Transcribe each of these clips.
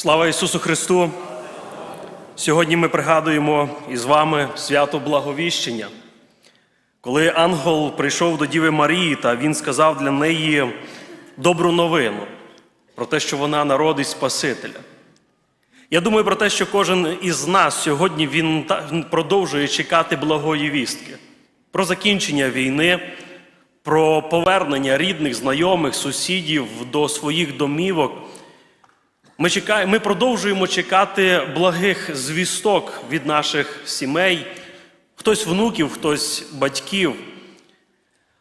Слава Ісусу Христу! Сьогодні ми пригадуємо із вами свято Благовіщення, коли ангел прийшов до Діви Марії, та він сказав для неї добру новину про те, що вона народить Спасителя. Я думаю про те, що кожен із нас сьогодні він продовжує чекати благої вістки про закінчення війни, про повернення рідних, знайомих, сусідів до своїх домівок. Ми, чекаємо, ми продовжуємо чекати благих звісток від наших сімей, хтось внуків, хтось батьків.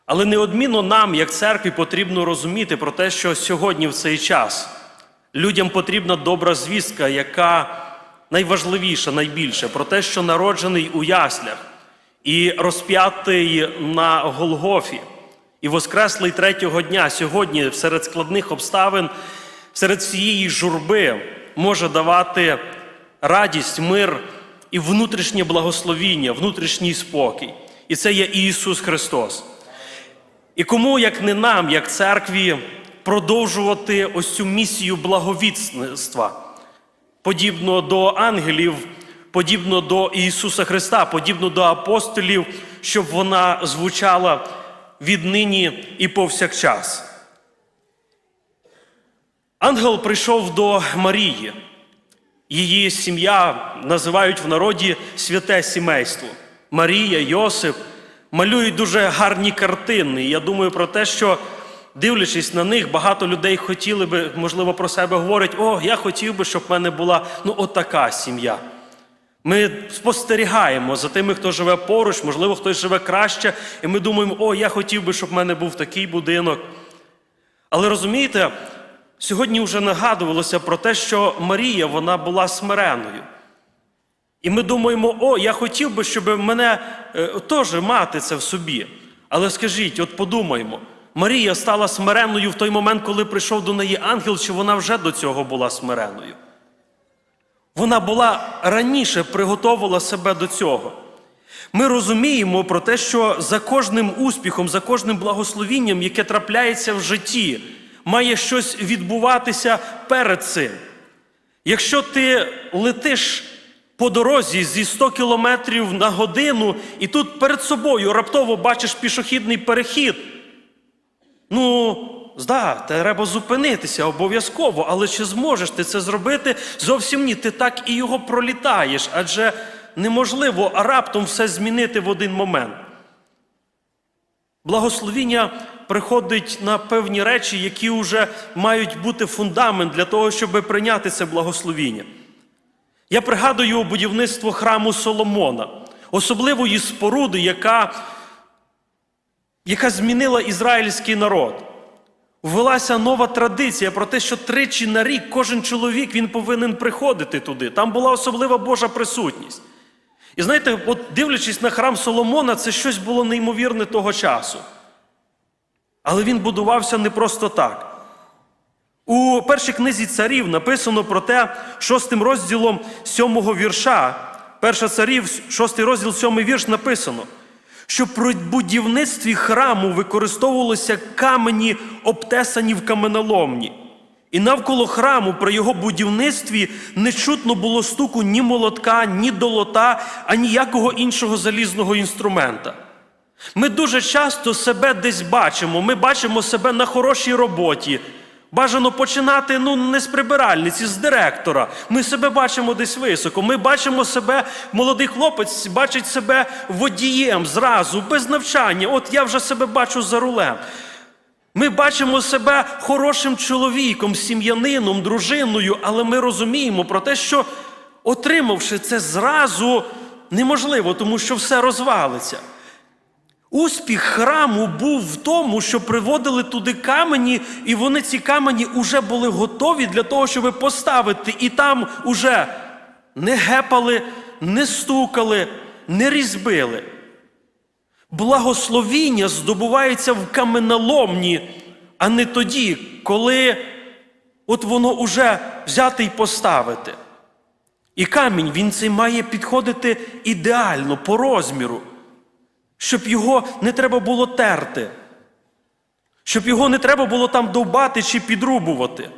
Але неодмінно нам, як церкві, потрібно розуміти про те, що сьогодні в цей час людям потрібна добра звістка, яка найважливіша, найбільше, про те, що народжений у яслях і розп'ятий на Голгофі, і воскреслий третього дня. Сьогодні серед складних обставин, серед всієї журби може давати радість, мир і внутрішнє благословіння, внутрішній спокій. І це є Ісус Христос. І кому, як не нам, як церкві, продовжувати ось цю місію благовіцтва, подібно до ангелів, подібно до Ісуса Христа, подібно до апостолів, щоб вона звучала віднині і повсякчас. Ангел прийшов до Марії. Її сім'я називають в народі святе сімейство. Марія, Йосип малюють дуже гарні картини. І я думаю про те, що, дивлячись на них, багато людей хотіли би, можливо, про себе говорять: о, я хотів би, щоб в мене була ну, отака сім'я. Ми спостерігаємо за тими, хто живе поруч, можливо, хтось живе краще, і ми думаємо, о, я хотів би, щоб в мене був такий будинок. Але розумієте, сьогодні вже нагадувалося про те, що Марія вона була смиреною. І ми думаємо, о, я хотів би, щоб мене е, теж мати це в собі. Але скажіть, от подумаймо, Марія стала смиренною в той момент, коли прийшов до неї ангел, чи вона вже до цього була смиреною? Вона була раніше приготовила себе до цього. Ми розуміємо про те, що за кожним успіхом, за кожним благословінням, яке трапляється в житті, має щось відбуватися перед цим. Якщо ти летиш по дорозі зі 100 кілометрів на годину, і тут перед собою раптово бачиш пішохідний перехід, ну, да, треба зупинитися обов'язково, але чи зможеш ти це зробити? Зовсім ні. Ти так і його пролітаєш, адже неможливо раптом все змінити в один момент. Благословіння приходить на певні речі, які вже мають бути фундамент для того, щоб прийняти це благословіння. Я пригадую будівництво храму Соломона, особливої споруди, яка, яка змінила ізраїльський народ. Ввелася нова традиція про те, що тричі на рік кожен чоловік він повинен приходити туди. Там була особлива Божа присутність. І знаєте, от дивлячись на храм Соломона, це щось було неймовірне того часу. Але він будувався не просто так. У першій книзі царів написано про те, шостим розділом сьомого вірша, перша царів, шостий розділ, сьомий вірш написано, що при будівництві храму використовувалися камені, обтесані в каменоломні. І навколо храму при його будівництві не чутно було стуку ні молотка, ні долота, а ніякого іншого залізного інструмента. Ми дуже часто себе десь бачимо. Ми бачимо себе на хорошій роботі. Бажано починати ну, не з прибиральниці, з директора. Ми себе бачимо десь високо. Ми бачимо себе, молодий хлопець бачить себе водієм зразу, без навчання. От я вже себе бачу за рулем. Ми бачимо себе хорошим чоловіком, сім'янином, дружиною, але ми розуміємо про те, що отримавши це зразу неможливо, тому що все розвалиться. Успіх храму був в тому, що приводили туди камені, і вони ці камені вже були готові для того, щоб поставити. І там уже не гепали, не стукали, не різьбили. Благословіння здобувається в каменоломні, а не тоді, коли от воно уже взяти і поставити. І камінь він цей має підходити ідеально по розміру щоб його не треба було терти, щоб його не треба було там довбати чи підрубувати.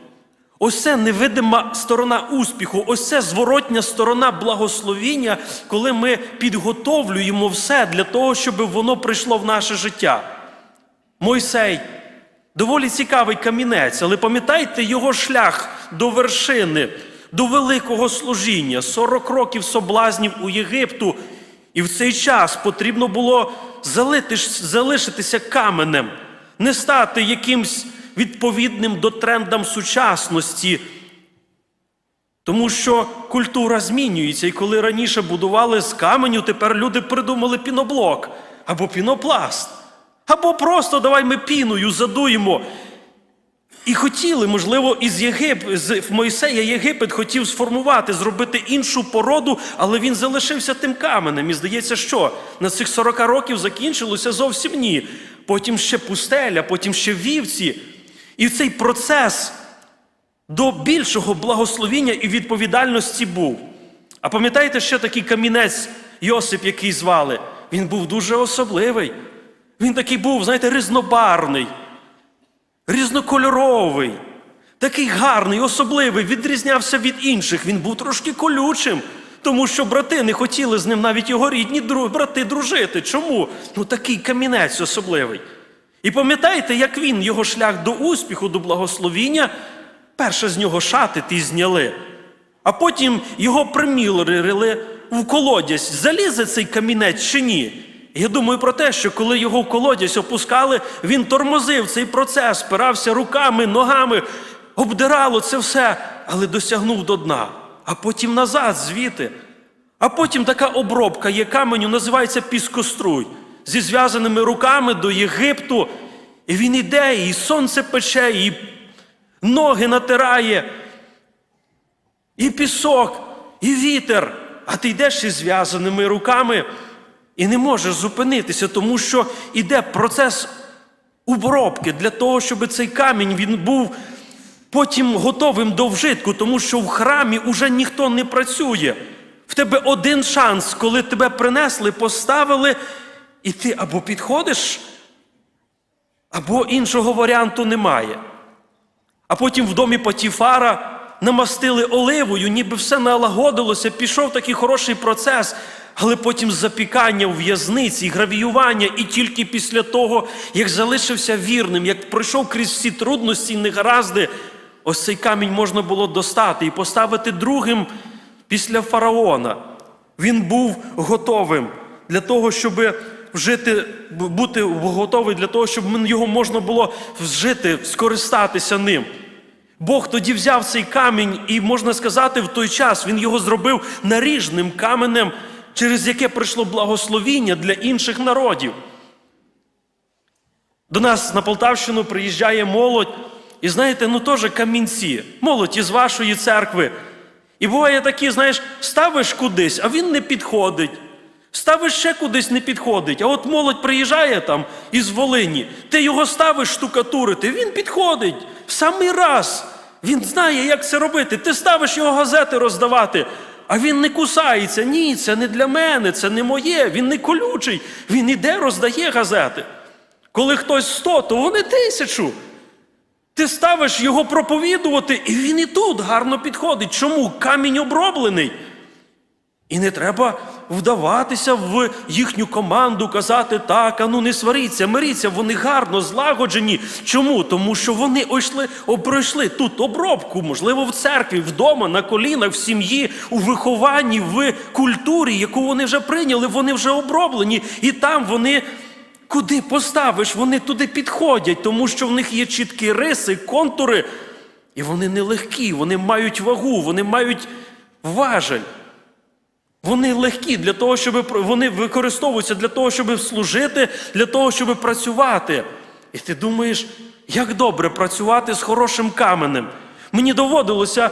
Ось це невидима сторона успіху, ось це зворотня сторона благословіння, коли ми підготовлюємо все для того, щоб воно прийшло в наше життя. Мойсей доволі цікавий камінець, але пам'ятайте його шлях до вершини, до великого служіння, 40 років соблазнів у Єгипту. І в цей час потрібно було залишитися каменем, не стати якимсь відповідним до трендам сучасності. Тому що культура змінюється, і коли раніше будували з каменю, тепер люди придумали піноблок або пінопласт. Або просто давай ми піною задуємо. І хотіли, можливо, із Єгип... з Мойсея Єгипет хотів сформувати, зробити іншу породу, але він залишився тим каменем. І здається, що на цих 40 років закінчилося зовсім ні. Потім ще пустеля, потім ще вівці. І цей процес до більшого благословіння і відповідальності був. А пам'ятаєте, ще такий камінець Йосип, який звали? Він був дуже особливий. Він такий був, знаєте, різнобарний, різнокольоровий, такий гарний, особливий, відрізнявся від інших. Він був трошки колючим, тому що брати не хотіли з ним навіть його рідні брати дружити. Чому? Ну такий камінець особливий. І пам'ятаєте, як він, його шлях до успіху, до благословіння, перше з нього шати ті зняли, а потім його примірили в колодязь. Залізе цей камінець чи ні? Я думаю про те, що коли його в колодязь опускали, він тормозив цей процес, спирався руками, ногами, обдирало це все, але досягнув до дна. А потім назад звідти. А потім така обробка є каменю, називається піскоструй. Зі зв'язаними руками до Єгипту. І він іде, і сонце пече, і ноги натирає, і пісок, і вітер. А ти йдеш із зв'язаними руками і не можеш зупинитися, тому що іде процес обробки для того, щоб цей камінь він був потім готовим до вжитку, тому що в храмі уже ніхто не працює. В тебе один шанс, коли тебе принесли, поставили, і ти або підходиш, або іншого варіанту немає. А потім в домі Потіфара намастили оливою, ніби все налагодилося, пішов такий хороший процес, але потім запікання в в'язниці, гравіювання, і тільки після того, як залишився вірним, як пройшов крізь всі трудності і негаразди, ось цей камінь можна було достати і поставити другим після фараона. Він був готовим для того, щоб вжити, бути готовий для того, щоб його можна було вжити, скористатися ним. Бог тоді взяв цей камінь, і можна сказати, в той час він його зробив наріжним каменем, через яке прийшло благословіння для інших народів. До нас на Полтавщину приїжджає молодь, і знаєте, ну теж камінці, молодь із вашої церкви. І буває такі, знаєш, ставиш кудись, а він не підходить. Ставиш ще кудись не підходить. А от молодь приїжджає там із Волині, ти його ставиш штукатурити, він підходить в самий раз. Він знає, як це робити. Ти ставиш його газети роздавати, а він не кусається. Ні, це не для мене, це не моє. Він не колючий. Він іде, роздає газети. Коли хтось сто, то вони тисячу. Ти ставиш його проповідувати, і він і тут гарно підходить. Чому? Камінь оброблений. І не треба вдаватися в їхню команду, казати так, а ну не сваріться, миріться, вони гарно злагоджені. Чому? Тому що вони ойшли, пройшли тут обробку, можливо, в церкві, вдома, на колінах, в сім'ї, у вихованні, в культурі, яку вони вже прийняли, вони вже оброблені. І там вони куди поставиш, вони туди підходять, тому що в них є чіткі риси, контури, і вони нелегкі, вони мають вагу, вони мають важель. Вони легкі для того, щоб вони використовуються для того, щоб служити, для того, щоб працювати. І ти думаєш, як добре працювати з хорошим каменем. Мені доводилося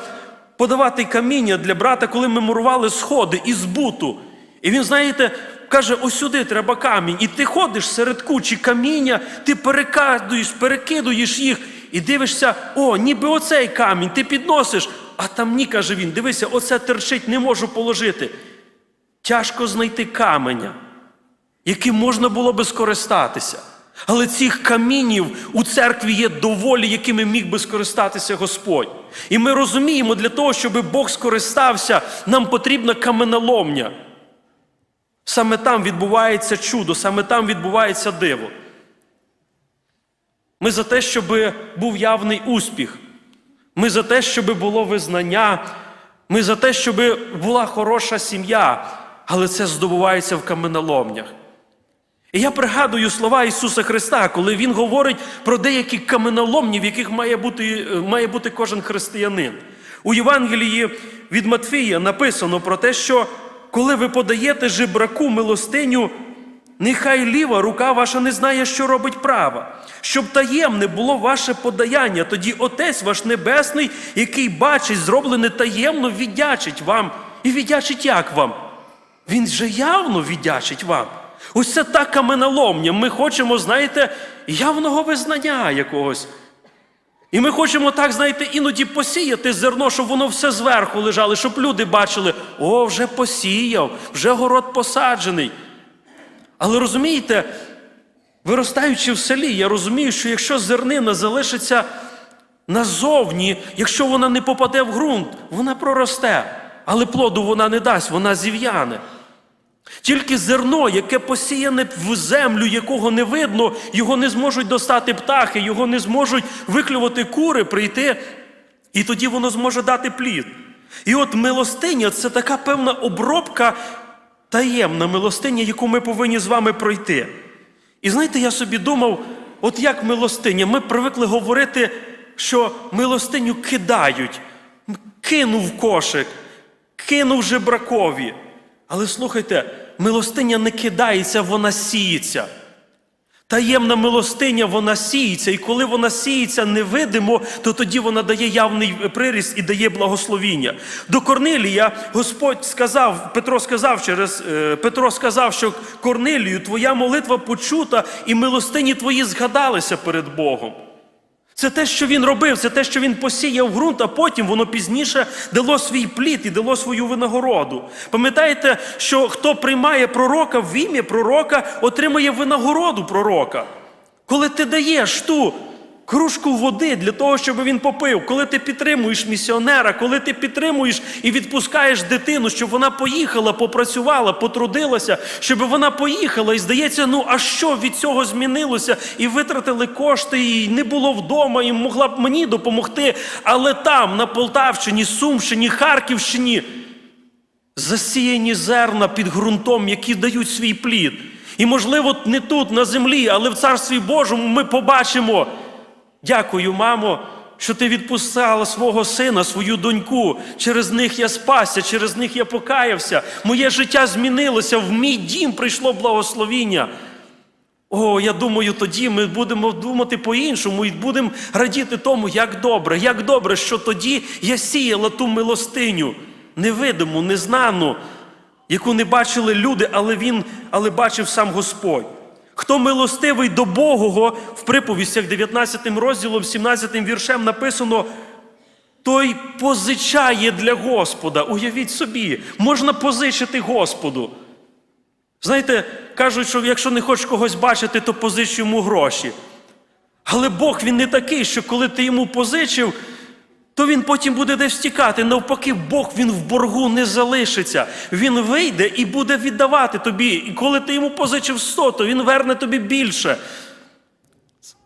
подавати каміння для брата, коли ми мурували сходи із буту. І він, знаєте, каже: ось сюди треба камінь. І ти ходиш серед кучі каміння, ти перекидуєш, перекидуєш їх і дивишся, о, ніби оцей камінь, ти підносиш. А там ні, каже він, дивися, оце терчить, не можу положити. Тяжко знайти каменя, яким можна було би скористатися. Але цих камінів у церкві є доволі, якими міг би скористатися Господь. І ми розуміємо, для того, щоб Бог скористався, нам потрібна каменоломня. Саме там відбувається чудо, саме там відбувається диво. Ми за те, щоб був явний успіх. Ми за те, щоб було визнання. Ми за те, щоб була хороша сім'я. Але це здобувається в каменоломнях. І я пригадую слова Ісуса Христа, коли Він говорить про деякі каменоломні, в яких має бути, має бути кожен християнин. У Євангелії від Матфія написано про те, що коли ви подаєте жебраку милостиню, нехай ліва рука ваша не знає, що робить права, щоб таємне було ваше подаяння, тоді Отець ваш Небесний, який бачить, зроблене таємно, віддячить вам. І віддячить як вам? Він же явно віддячить вам. Ось це та каменоломня. Ми хочемо, знаєте, явного визнання якогось. І ми хочемо так, знаєте, іноді посіяти зерно, щоб воно все зверху лежало, щоб люди бачили, о, вже посіяв, вже город посаджений. Але розумієте, виростаючи в селі, я розумію, що якщо зернина залишиться назовні, якщо вона не попаде в ґрунт, вона проросте, але плоду вона не дасть, вона зів'яне. Тільки зерно, яке посіяне в землю, якого не видно, його не зможуть достати птахи, його не зможуть виклювати кури, прийти, і тоді воно зможе дати плід. І от милостиня це така певна обробка, таємна милостиня, яку ми повинні з вами пройти. І знаєте, я собі думав, от як милостиня, ми привикли говорити, що милостиню кидають, кинув кошик, кинув жебракові. Але слухайте, милостиня не кидається, вона сіється. Таємна милостиня, вона сіється, і коли вона сіється невидимо, то тоді вона дає явний приріст і дає благословіння. До Корнилія Господь сказав, Петро сказав через е, Петро сказав, що Корнилію, твоя молитва почута, і милостині твої згадалися перед Богом. Це те, що він робив, це те, що він посіяв ґрунт, а потім воно пізніше дало свій плід і дало свою винагороду. Пам'ятаєте, що хто приймає пророка в ім'я пророка, отримує винагороду пророка. Коли ти даєш ту кружку води для того, щоб він попив, коли ти підтримуєш місіонера, коли ти підтримуєш і відпускаєш дитину, щоб вона поїхала, попрацювала, потрудилася, щоб вона поїхала, і здається, ну а що від цього змінилося? І витратили кошти, і не було вдома, і могла б мені допомогти. Але там, на Полтавщині, Сумщині, Харківщині, засіяні зерна під ґрунтом, які дають свій плід. І, можливо, не тут, на землі, але в Царстві Божому ми побачимо. Дякую, мамо, що ти відпускала свого сина, свою доньку. Через них я спасся, через них я покаявся. Моє життя змінилося, в мій дім прийшло благословіння. О, я думаю, тоді ми будемо думати по-іншому і будемо радіти тому, як добре, як добре, що тоді я сіяла ту милостиню, невидиму, незнану, яку не бачили люди, але він, але бачив сам Господь. Хто милостивий до Богого в приповістях 19 розділом, 17 віршем написано, той позичає для Господа. Уявіть собі, можна позичити Господу. Знаєте, кажуть, що якщо не хочеш когось бачити, то позич йому гроші. Але Бог він не такий, що коли ти йому позичив, то він потім буде десь втікати. Навпаки, Бог він в боргу не залишиться. Він вийде і буде віддавати тобі. І коли ти йому позичив 100, то він верне тобі більше.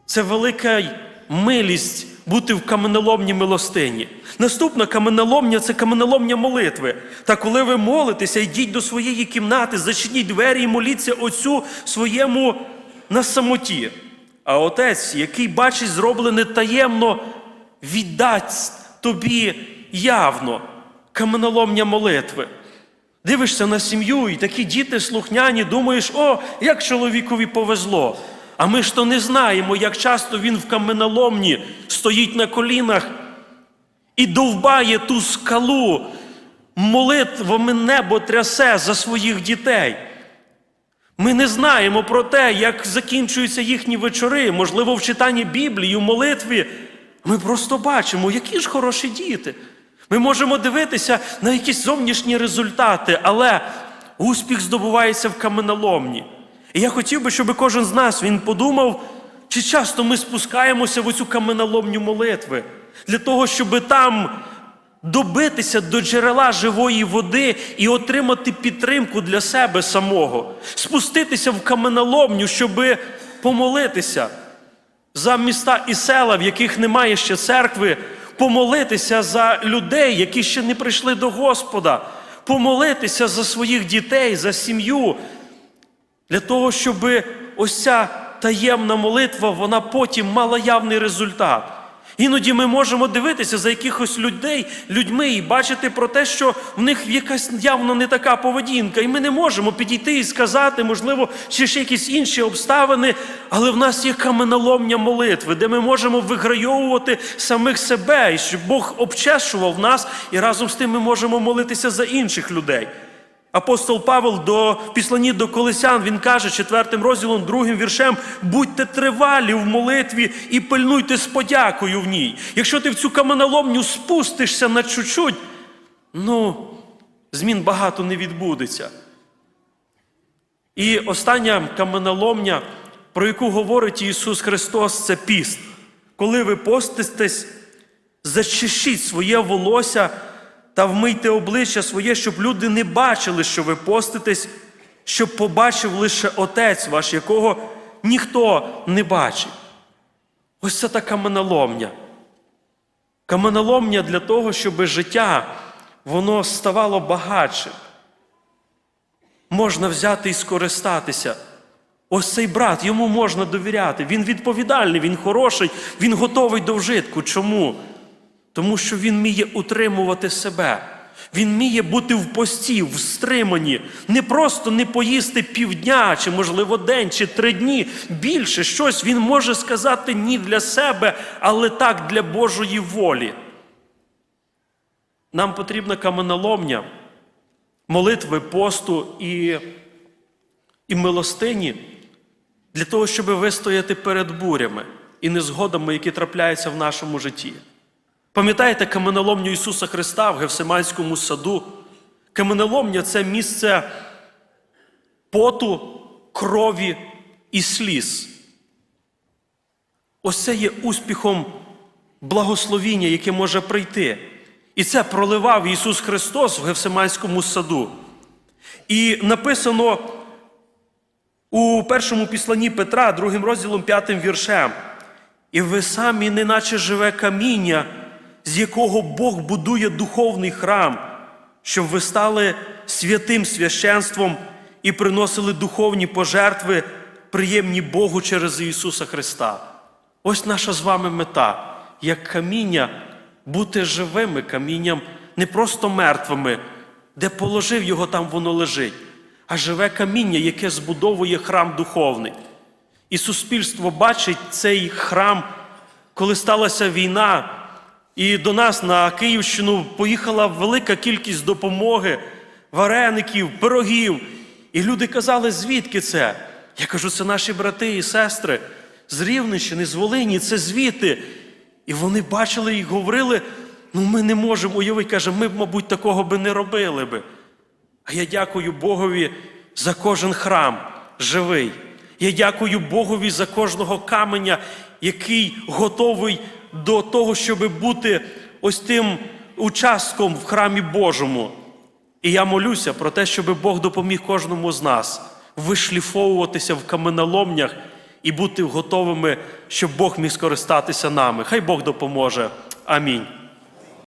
Це велика милість бути в каменоломні милостині. Наступна каменоломня це каменоломня молитви. Та коли ви молитеся, йдіть до своєї кімнати, зачиніть двері і моліться Отцю своєму на самоті. А отець, який бачить зроблене таємно, віддасть тобі явно каменоломня молитви. Дивишся на сім'ю, і такі діти слухняні, думаєш, о, як чоловікові повезло. А ми ж то не знаємо, як часто він в каменоломні стоїть на колінах і довбає ту скалу, молитвами небо трясе за своїх дітей. Ми не знаємо про те, як закінчуються їхні вечори, можливо, в читанні Біблії, в молитві. Ми просто бачимо, які ж хороші діти. Ми можемо дивитися на якісь зовнішні результати, але успіх здобувається в каменоломні. І я хотів би, щоб кожен з нас він подумав, чи часто ми спускаємося в оцю каменоломню молитви для того, щоб там добитися до джерела живої води і отримати підтримку для себе самого, спуститися в каменоломню, щоб помолитися за міста і села, в яких немає ще церкви, помолитися за людей, які ще не прийшли до Господа, помолитися за своїх дітей, за сім'ю, для того, щоб ось ця таємна молитва, вона потім мала явний результат. Іноді ми можемо дивитися за якихось людей, людьми і бачити про те, що в них якась явно не така поведінка. І ми не можемо підійти і сказати, можливо, чи ще якісь інші обставини, але в нас є каменоломня молитви, де ми можемо виграйовувати самих себе, і щоб Бог обчешував нас, і разом з тим ми можемо молитися за інших людей. Апостол Павел до в післанні до Колесян він каже четвертим розділом, другим віршем: будьте тривалі в молитві і пильнуйте з подякою в ній. Якщо ти в цю каменоломню спустишся на чуть-чуть, ну, змін багато не відбудеться. І остання каменоломня, про яку говорить Ісус Христос, це піст. Коли ви поститесь, зачешіть своє волосся та вмийте обличчя своє, щоб люди не бачили, що ви поститесь, щоб побачив лише Отець ваш, якого ніхто не бачить. Ось це та каменоломня. Каменоломня для того, щоб життя воно ставало багатшим. Можна взяти і скористатися. Ось цей брат, йому можна довіряти. Він відповідальний, він хороший, він готовий до вжитку. Чому? Тому що він вміє утримувати себе. Він вміє бути в пості, в стриманні, не просто не поїсти півдня, чи, можливо, день, чи три дні. Більше щось він може сказати ні для себе, але так для Божої волі. Нам потрібна каменоломня, молитви, посту і, і милостині для того, щоб вистояти перед бурями і незгодами, які трапляються в нашому житті. Пам'ятаєте каменоломню Ісуса Христа в Гевсиманському саду? Каменоломня це місце поту, крові і сліз. Ось це є успіхом благословіння, яке може прийти. І це проливав Ісус Христос в Гевсиманському саду. І написано у першому післанні Петра, другим розділом, п'ятим віршем. І ви самі, неначе живе каміння, з якого Бог будує духовний храм, щоб ви стали святим священством і приносили духовні пожертви, приємні Богу через Ісуса Христа. Ось наша з вами мета, як каміння, бути живими камінням, не просто мертвими, де положив його, там воно лежить, а живе каміння, яке збудовує храм духовний. І суспільство бачить цей храм, коли сталася війна, і до нас на Київщину поїхала велика кількість допомоги, вареників, пирогів. І люди казали, звідки це? Я кажу, це наші брати і сестри з Рівненщини, з Волині, це звідти. І вони бачили і говорили: ну ми не можемо уявити, каже, ми б, мабуть, такого би не робили би. А я дякую Богові за кожен храм живий. Я дякую Богові за кожного каменя, який готовий до того, щоб бути ось тим участком в храмі Божому. І я молюся про те, щоб Бог допоміг кожному з нас вишліфовуватися в каменоломнях і бути готовими, щоб Бог міг скористатися нами. Хай Бог допоможе. Амінь.